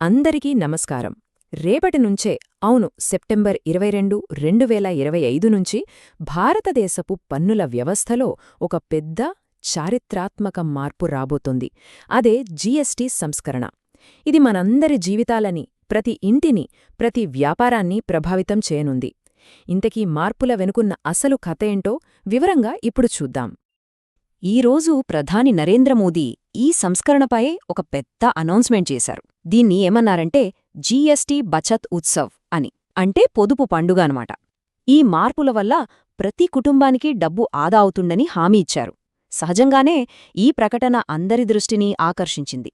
అందరికీ నమస్కారం. రేపటి నుంచే అవును సెప్టెంబర్ ఇరవై రెండు రెండు వేల ఇరవై ఐదు నుంచి భారతదేశపు పన్నుల వ్యవస్థలో ఒక పెద్ద చారిత్రాత్మక మార్పు రాబోతోంది. అదే జీఎస్టీ సంస్కరణ. ఇది మనందరి జీవితాలని ప్రతి ఇంటిని ప్రతి వ్యాపారాన్ని ప్రభావితం చేయనుంది. ఇంతకీ మార్పుల వెనుకున్న అసలు కథ ఏంటో వివరంగా ఇప్పుడు చూద్దాం. ఈరోజు ప్రధాని నరేంద్ర మోదీ ఈ సంస్కరణపై ఒక పెద్ద అనౌన్స్మెంట్ చేశారు. దీన్ని ఏమన్నారంటే జీఎస్టీ బచత్ ఉత్సవ్ అని. అంటే పొదుపు పండుగ అనమాట ఈ మార్పుల వల్ల ప్రతి కుటుంబానికి డబ్బు ఆదా అవుతుందని హామీ ఇచ్చారు. సహజంగానే ఈ ప్రకటన అందరి దృష్టిని ఆకర్షించింది.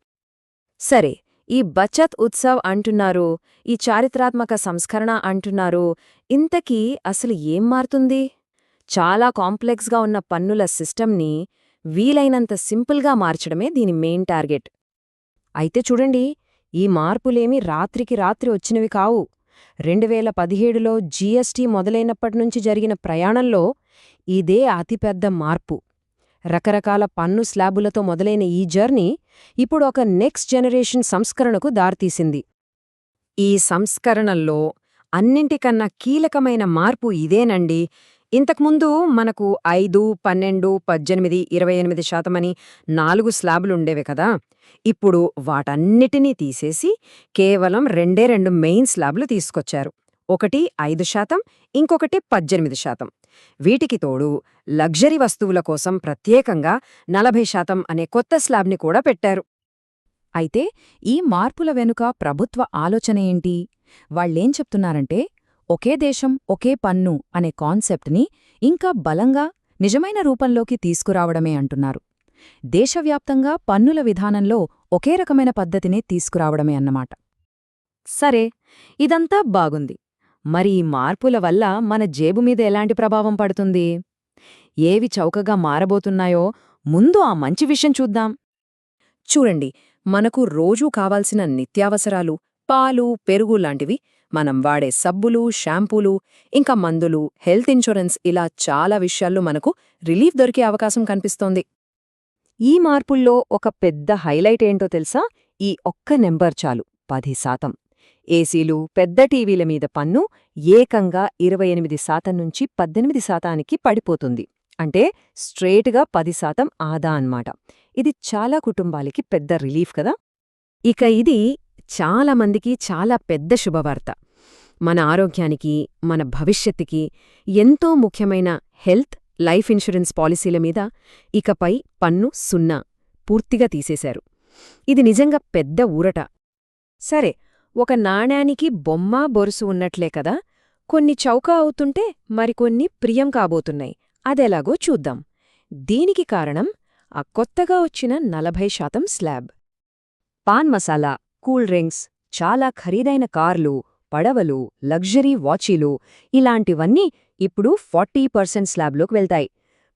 సరే ఈ బచత్ ఉత్సవ్ అంటున్నారు ఈ చారిత్రాత్మక సంస్కరణ అంటున్నారు ఇంతకీ అసలు ఏం మారుతుంది? చాలా కాంప్లెక్స్గా ఉన్న పన్నుల సిస్టమ్ని వీలైనంత సింపుల్గా మార్చడమే దీని మెయిన్ టార్గెట్. అయితే చూడండి ఈ మార్పులేమీ రాత్రికి రాత్రి వచ్చినవి కావు. రెండు వేల పదిహేడులో జీఎస్టీ మొదలైనప్పటినుంచి జరిగిన ప్రయాణంలో ఇదే అతిపెద్ద మార్పు. రకరకాల పన్ను స్లాబులతో మొదలైన ఈ జర్నీ ఇప్పుడు ఒక నెక్స్ట్ జనరేషన్ సంస్కరణకు దారితీసింది. ఈ సంస్కరణల్లో అన్నింటికన్నా కీలకమైన మార్పు ఇదేనండి. ఇంతకుముందు మనకు ఐదు పన్నెండు పద్దెనిమిది ఇరవై ఎనిమిది శాతమని నాలుగు స్లాబులుండేవి కదా. ఇప్పుడు వాటన్నిటినీ తీసేసి కేవలం రెండే రెండు మెయిన్ స్లాబులు తీసుకొచ్చారు. ఒకటి ఐదు శాతం ఇంకొకటి పద్దెనిమిది శాతం. వీటికి తోడు లగ్జరీ వస్తువుల కోసం ప్రత్యేకంగా నలభై శాతం అనే కొత్త స్లాబ్ని కూడా పెట్టారు. అయితే ఈ మార్పుల వెనుక ప్రభుత్వ ఆలోచన ఏంటి? వాళ్ళేం చెప్తున్నారంటే ఒకే దేశం ఒకే పన్ను అనే కాన్సెప్ట్ని ఇంకా బలంగా నిజమైన రూపంలోకి తీసుకురావడమే అంటున్నారు. దేశవ్యాప్తంగా పన్నుల విధానంలో ఒకే రకమైన పద్ధతిని తీసుకురావడమే అన్నమాట. సరే ఇదంతా బాగుంది. మరి ఈ మార్పుల వల్ల మన జేబు మీద ఎలాంటి ప్రభావం పడుతుంది? ఏవి చౌకగా మారబోతున్నాయో ముందు ఆ మంచి విషయం చూద్దాం. చూడండి మనకు రోజూ కావాల్సిన నిత్యావసరాలు పాలు పెరుగు లాంటివి మనం వాడే సబ్బులు షాంపూలు ఇంకా మందులు హెల్త్ ఇన్సూరెన్స్ ఇలా చాలా విషయాల్లో మనకు రిలీఫ్ దొరికే అవకాశం కనిపిస్తోంది. ఈ మార్పుల్లో ఒక పెద్ద హైలైట్ ఏంటో తెలుసా? ఈ ఒక్క నెంబర్ చాలు పది శాతం. ఏసీలు పెద్ద టీవీల మీద పన్ను ఏకంగా ఇరవై ఎనిమిది శాతం నుంచి పద్దెనిమిది శాతానికి పడిపోతుంది. అంటే స్ట్రేట్గా పది శాతం ఆదా అన్నమాట. ఇది చాలా కుటుంబాలకి పెద్ద రిలీఫ్ కదా? ఇక ఇది చాలామందికి చాలా పెద్ద శుభవార్త. మన ఆరోగ్యానికి మన భవిష్యత్తుకి ఎంతో ముఖ్యమైన హెల్త్ లైఫ్ ఇన్సూరెన్స్ పాలసీల మీద ఇకపై పన్ను సున్నా పూర్తిగా తీసేశారు. ఇది నిజంగా పెద్ద ఊరట. సరే ఒక నాణ్యానికి బొమ్మ బొరుసు ఉన్నట్లే కదా? కొన్ని చౌకా అవుతుంటే మరికొన్ని ప్రియం కాబోతున్నాయి. అదెలాగో చూద్దాం. దీనికి కారణం ఆ కొత్తగా వచ్చిన నలభై శాతం slab. Pan masala cool drinks చాలా ఖరీదైన కార్లు పడవలు లగ్జరీ వాచీలు ఇలాంటివన్నీ ఇప్పుడు ఫార్టీ పర్సెంట్ స్లాబ్లోకి వెళ్తాయి.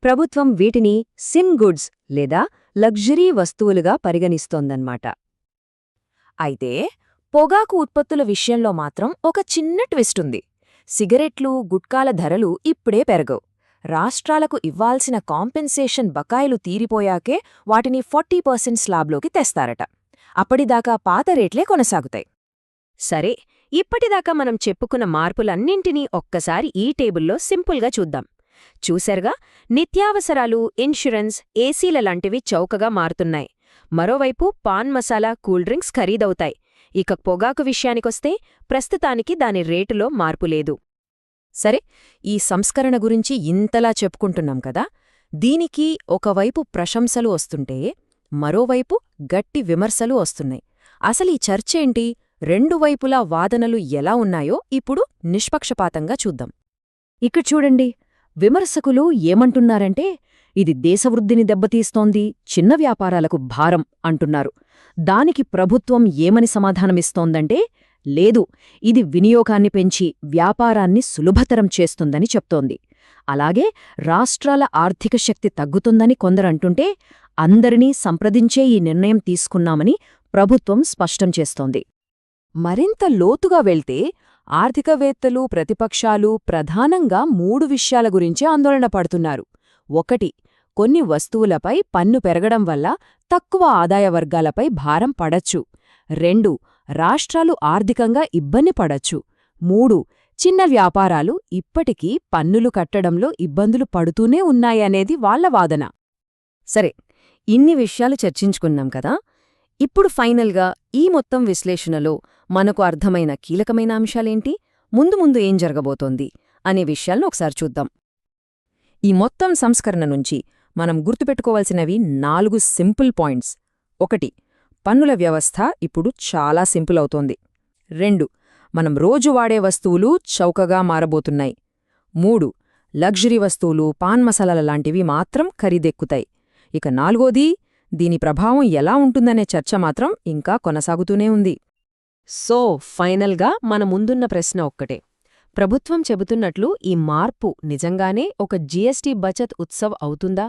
ప్రభుత్వం వీటిని సిమ్ గుడ్స్ లేదా లగ్జరీ వస్తువులుగా పరిగణిస్తోందన్నమాట. అయితే పొగాకు ఉత్పత్తుల విషయంలో మాత్రం ఒక చిన్న ట్విస్ట్ ఉంది. సిగరెట్లు గుట్కాల ధరలు ఇప్పుడే పెరగవు. రాష్ట్రాలకు ఇవ్వాల్సిన కాంపెన్సేషన్ బకాయిలు తీరిపోయాకే వాటిని ఫార్టీ పర్సెంట్ స్లాబ్లోకి తెస్తారట. అప్పటిదాకా పాత రేట్లే కొనసాగుతాయి. సరే ఇప్పటిదాకా మనం చెప్పుకున్న మార్పులన్నింటినీ ఒక్కసారి ఈ టేబుల్లో సింపుల్గా చూద్దాం. చూశారుగా నిత్యావసరాలు ఇన్సూరెన్స్ ఏసీల లాంటివి చౌకగా మారుతున్నాయి. మరోవైపు పాన్ మసాలా కూల్ డ్రింక్స్ ఖరీదవుతాయి. ఇక పొగాకు విషయానికొస్తే ప్రస్తుతానికి దాని రేటులో మార్పు లేదు. సరే ఈ సంస్కరణ గురించి ఇంతలా చెప్పుకుంటున్నాం కదా? దీనికి ఒకవైపు ప్రశంసలు వస్తుంటే మరోవైపు గట్టి విమర్శలు వస్తున్నాయి. అసలు ఈ చర్చేంటి? రెండు వైపులా వాదనలు ఎలా ఉన్నాయో ఇప్పుడు నిష్పక్షపాతంగా చూద్దాం. ఇక్కడ చూడండి. విమర్శకులు ఏమంటున్నారంటే ఇది దేశవృద్ధిని దెబ్బతీస్తోంది చిన్న వ్యాపారాలకు భారం అంటున్నారు. దానికి ప్రభుత్వం ఏమని సమాధానమిస్తోందంటే లేదు ఇది వినియోగాన్ని పెంచి వ్యాపారాన్ని సులభతరం చేస్తుందని చెప్తోంది. అలాగే రాష్ట్రాల ఆర్థిక శక్తి తగ్గుతుందని కొందరంటుంటే అందరినీ సంప్రదించే ఈ నిర్ణయం తీసుకున్నామని ప్రభుత్వం స్పష్టం చేస్తోంది. మరింత లోతుగా వెళ్తే ఆర్థికవేత్తలు ప్రతిపక్షాలు ప్రధానంగా మూడు విషయాల గురించే ఆందోళన పడుతున్నారు. ఒకటి కొన్ని వస్తువులపై పన్ను పెరగడం వల్ల తక్కువ ఆదాయ వర్గాలపై భారం పడచ్చు. రెండు రాష్ట్రాలు ఆర్థికంగా ఇబ్బంది పడచ్చు. మూడు చిన్న వ్యాపారాలు ఇప్పటికీ పన్నులు కట్టడంలో ఇబ్బందులు పడుతూనే ఉన్నాయనేది వాళ్ళ వాదన. సరే ఇన్ని విషయాలు చర్చించుకున్నాం కదా? ఇప్పుడు ఫైనల్గా ఈ మొత్తం విశ్లేషణలో మనకు అర్థమైన కీలకమైన అంశాలేంటి? ముందు ముందు ఏం జరగబోతోంది అనే విషయాలను ఒకసారి చూద్దాం. ఈ మొత్తం సంస్కరణ నుంచి మనం గుర్తుపెట్టుకోవాల్సినవి నాలుగు సింపుల్ పాయింట్స్. ఒకటి పన్నుల వ్యవస్థ ఇప్పుడు చాలా సింపుల్ అవుతోంది. రెండు మనం రోజు వాడే వస్తువులు చౌకగా మారబోతున్నాయి. మూడు లగ్జరీ వస్తువులు పాన్ మసాలాల లాంటివి మాత్రం ఖరీదెక్కుతాయి. ఇక నాలుగోది దీని ప్రభావం ఎలా ఉంటుందనే చర్చ మాత్రం ఇంకా కొనసాగుతూనే ఉంది. సో ఫైనల్గా మన ముందున్న ప్రశ్న ఒక్కటే. ప్రభుత్వం చెబుతున్నట్లు ఈ మార్పు నిజంగానే ఒక జీఎస్టీ బచత్ ఉత్సవ్ అవుతుందా?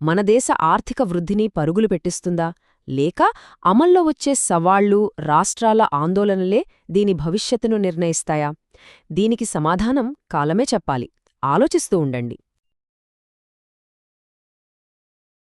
మన దేశ ఆర్థిక వృద్ధిని పరుగులు పెట్టిస్తుందా? లేక అమల్లో వచ్చే సవాళ్ళు రాష్ట్రాల ఆందోళనలే దీని భవిష్యత్తును నిర్ణయిస్తాయా? దీనికి సమాధానం కాలమే చెప్పాలి. ఆలోచిస్తూ ఉండండి.